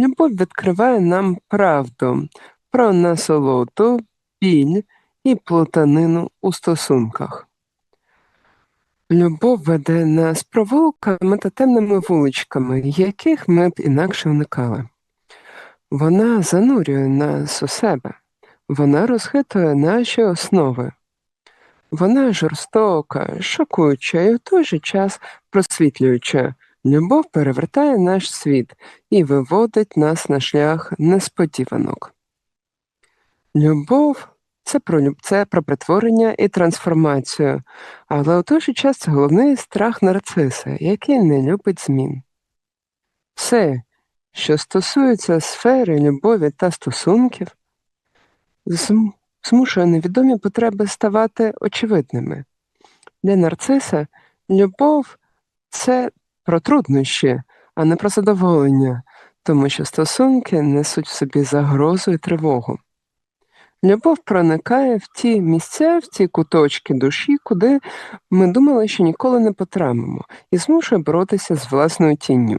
Любов відкриває нам правду про насолоду, біль і плутанину у стосунках. Любов веде нас провулками та темними вуличками, яких ми б інакше уникали. Вона занурює нас у себе, вона розхитує наші основи. Вона жорстока, шокуюча і в той же час просвітлююча. Любов перевертає наш світ і виводить нас на шлях несподіванок. Любов це про це про притворення і трансформацію, але у той же час це головний страх нарциса, який не любить змін. Все, що стосується сфери любові та стосунків, зм- змушує невідомі потреби ставати очевидними. Для нарциса любов це про труднощі, а не про задоволення, тому що стосунки несуть в собі загрозу і тривогу. Любов проникає в ті місця, в ті куточки душі, куди ми думали, що ніколи не потрапимо, і змушує боротися з власною тінню.